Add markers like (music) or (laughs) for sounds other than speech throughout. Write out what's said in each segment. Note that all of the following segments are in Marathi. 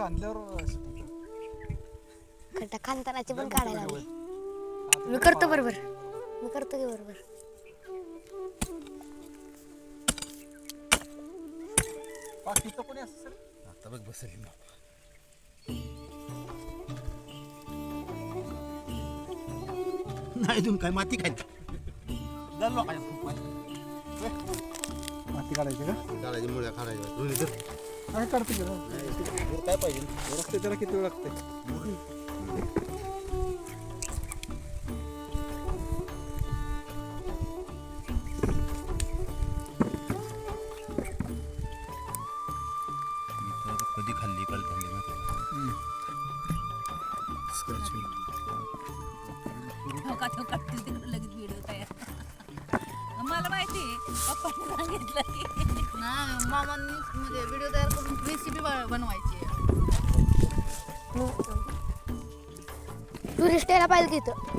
खांद्यावर शिकवतो. खड्डा खानतानाची पण काढायला लागली. मी करतो बरोबर. मी करतो की बरोबर. बाकीचं कोणी आता बघ बसली नाही तुम्ही काय माती काय झालं काय माती. काढायची का? काढायची मुळ्या काढायच्या. काय काढतो काय पाहिजे? लागते त्याला किती वेळ लागते म्हणजे व्हिडिओ तयार करून रेसिपी बनवायची आहे. टुरिस्ट यायला पाहिजे तिथं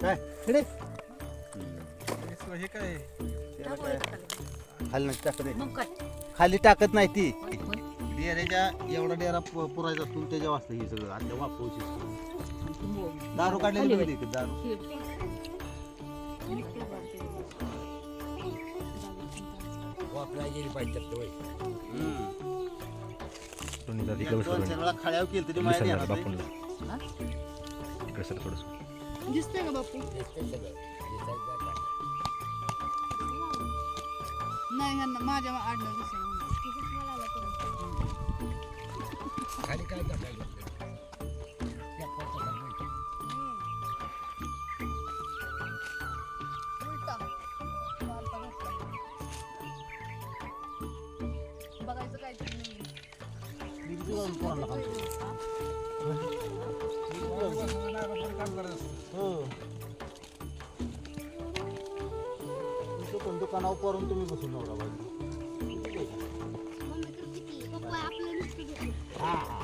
काय? इकडे. हे- काय? खाली. नाही टाकत आहे. मग काय? खाली टाकत नाही ती. डेऱ्याच्या एवढा डेरा पु- पुरायचा असतो त्याच्या वाजता हे सगळं. आता वापरूची दारू काढलेली बघितली का दारू? दोन चार वेळा खाड्यावर केली तरी माहिती आहे ना दिसतंय का बापू? नाही ह्यांना माझ्या आडनाव दिसेल बघायचं काय तरी दुकानावर करून तुम्ही बसून नवरा बायको. फक्त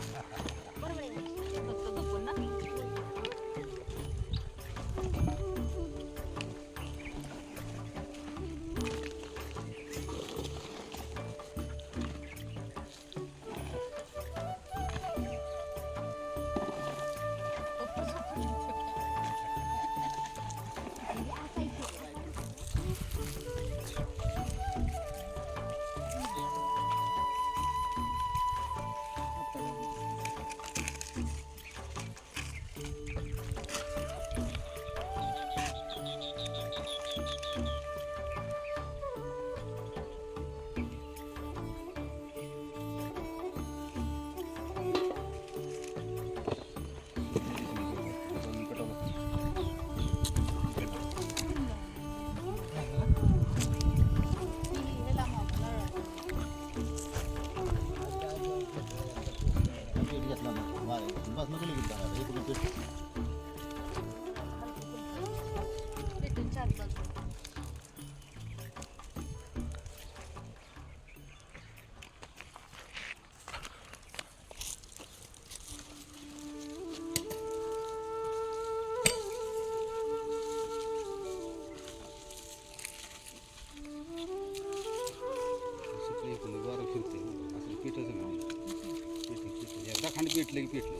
पेटलं की पेटलं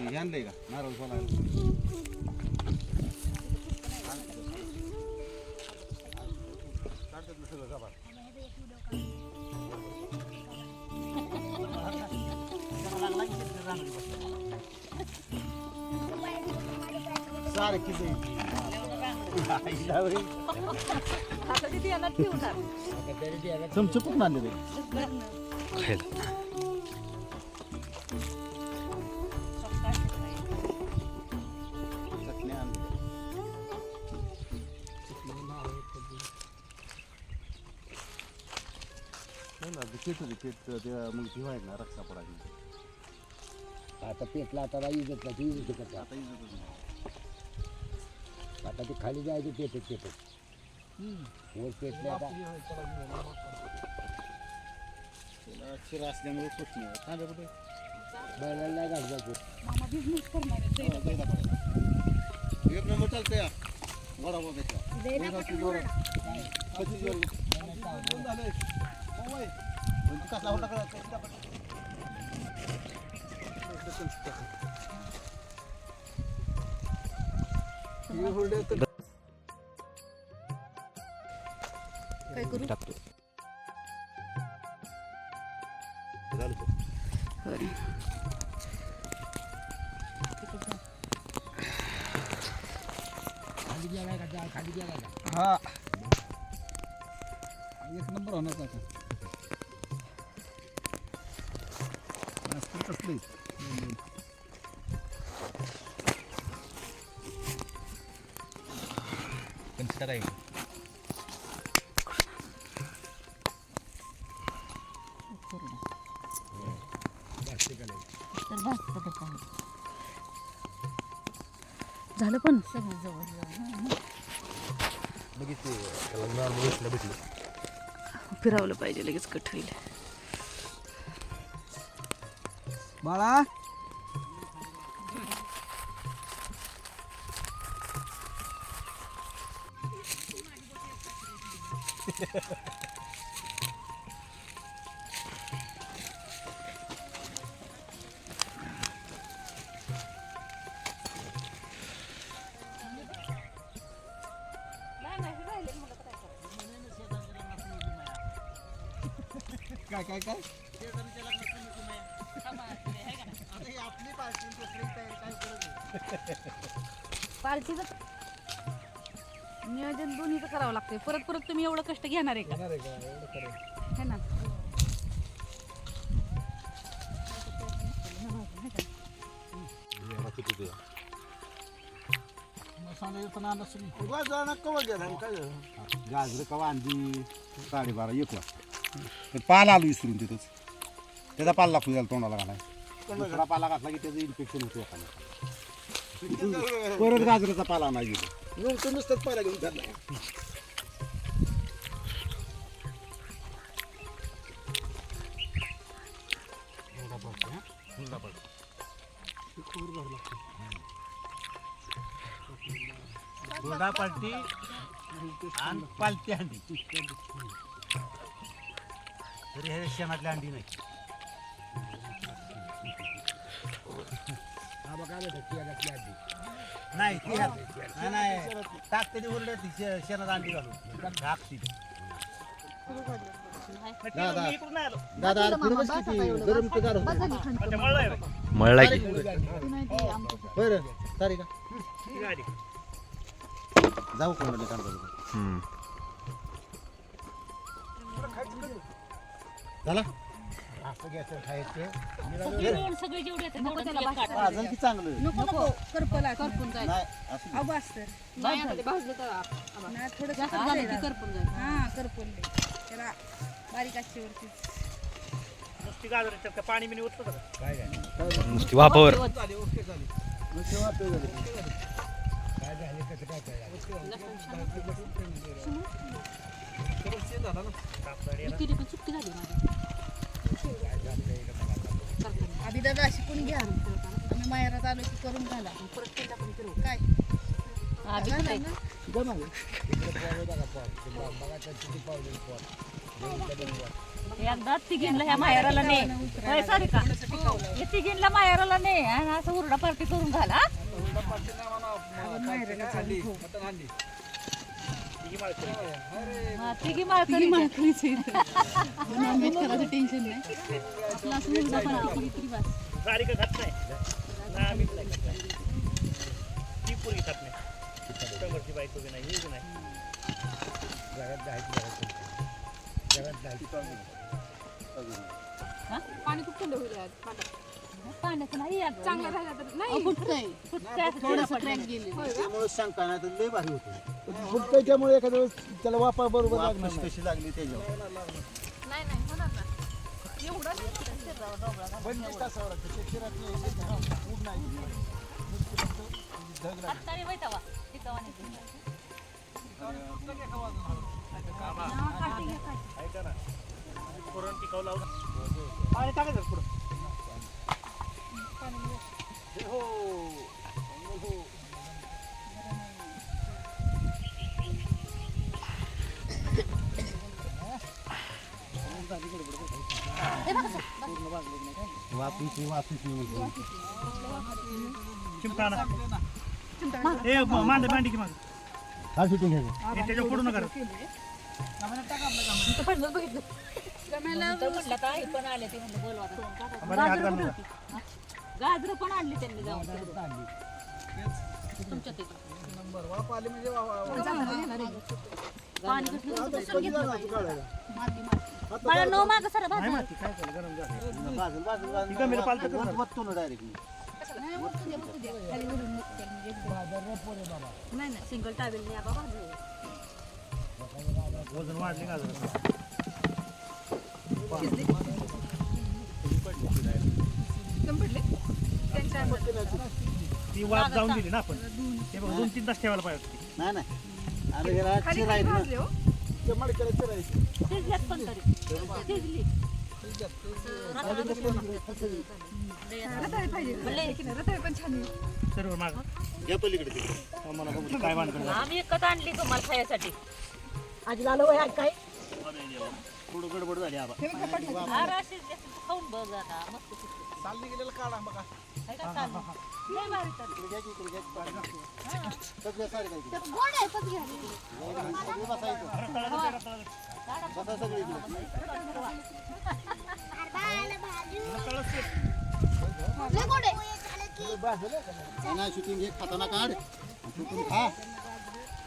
ते आणलंय का नारळ सोलायला काढतात ना सगळं गाभार. सारखी जायची. चमचे कुठून आणले ते. हो पेट होते, पेट ते मग ती व्हायला ना रक्षा पडायची आता पेटला आता नाही ती करतात आता इज्जतच नाही. आता ते खाली जायचं पेटत पेटत वर पेटले आता त्याला शिरा असल्यामुळे स्वच्छ नाही तांब्या कुठे बैलाला नाही घालवायचं मामा बिझनेस करणार आहे हा, जाईल आपण. एक नंबर चालतंय या वडा वगैरे कशी जेवण? दोन झाले. हो, वय. पण ते कसला होता एक नंबर होणार का नाश्ता कसले कन्सिडर आहे तर भाजतं ते काय. झालं पण सगळं जवळ जवळ बघितले त्याला नॉर्मल बसलं भेटलं फिरवलं पाहिजे लगेच कट होईल. बाळा. (laughs) काय काय काय? पार्टीचं नियोजन दोन्हीचं करावं लागतंय. परत परत तुम्ही एवढं कष्ट घेणार आहे का? आहे का? एवढं है ना. एवढा किती तुझा मसाला येताना आणलं असेल. गाजर कवा आणली? साडेबारा एक वाजता. पाला आलो विसरून तिथंच त्याचा पाला लागतो त्याला तोंडाला घालाय दुसरा पाला घातला की त्याचं इन्फेक्शन होतं एखाद्या परत गाजराचा पाला नाही गेलो नुसतंच पाहिला घेऊन चाललाय दोडा पालटी आणि पालती अंडी तरी हे शेणातली अंडी नाही. हा बघा नाही ती नाही नाही. टाकते ती उरले ती शे- शेणात अंडी घालून. टाकते दादा दादा किती गरम ते. मळला की बरं सारी का जाऊ कोणाला काम करू. हम्म. झाला असं घ्यायचं खायचं सगळे जेवढे तेवढं काढ. की चांगलं नको नको करपला करपून जाईल नाही असं अहो बस तर नाही आता ते भाजलं तर नाही थोडं जास्त झालं की करपून. हा करपून दे त्याला बारीक आचेवरती नुसती वाफावर झाली ओके झाली सर्व ते झालं ना ही केली पण चुकी झाली माझी. आधी दादा शिकून घ्या. आम्ही माहेरात आलो की करून घाला. परत तेल टाकून फिरवू काय? हा, बी झालं. कुठे? ना? एकदा तिघींला ह्या माहेराला ने. होय सॉरी का हे तिघींला माहेराला ने आणि असं उरडा पार्टी करून घाला? आणली मटण हा, तिघी माळकरी नॉनव्हेज करायचं टेन्शन नाही आपला असं उरडा पार्टी केली तरी बस. पाणी खूप थंड होईल आज. पाण्याचं नाही यात. चांगलं राहिलं तर अहो, नाही फुटतंय. फुटतंय असं थोडंसं चिरा क्रॅक पडलं. गेली त्यामुळे शंका नाही तर लय भारी होतं. फुटतंय त्यामुळे एखाद्या वेळेस त्याला वापा बरोबर लागणार नाही. कशी लागली त्याच्यावर? नाही नाही होणार ना. एवढं नाही. बंदिस्त असावं लागतं नाही. ढग टाकायचं पुढं. हो वापिस वापिस म्हणतो ए मांडे मांडी की माग हा शूटिंग घ्यायचं त्याच्या पुढं नका गाजरं पण आणली त्यांनी जाऊन. तुमच्या म्हणजे पाणी कसलं. मला मागं. सर नाही नाही नाही सिंगल टावेल नाही बाबा. वजन वाढले का ती वाफ जाऊन दिली ना आपण. ते बघ दोन तीन तास ठेवायला पाहिजे होती. नाही नाही. अरे ह्याला चिरायत ना. शिजल्यात पण तरी. शिजली. सर्व माग. या पलीकडे तिकडे. मला बघू काय बांधकडे आम्ही एकच आणली तुम्हाला खायसाठी. आजी लालो वय काय? थोडं गडबड झाली आबा. अरे शिजले. खाऊन बघ आता. मस्त चालली गेलेलं काढा बघा. लय भारी गोड आहे पण घ्या. लय गोड आहे शूटिंग घे खाताना काढ तिथून खा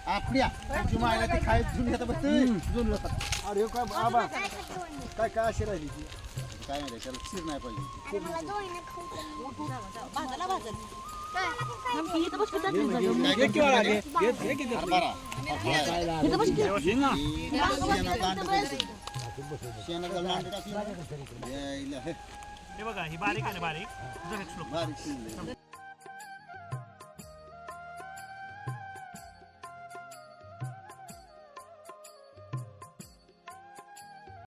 आपल्या तुमची मायला ते खाय जुनी आता बसते जुनी होतात अरे काय बाबा काय काय अशी राहिली ती काय नाही त्याला शिर नाही पाहिजे. भाजायला भाजल काय? घे किंवा घे घे घे किती? हरभरा शेणाचं लांड टाकलं यायला हे हे. बघा ही बारीक आहे ना बारीक. जरा slow. बारीक शिजले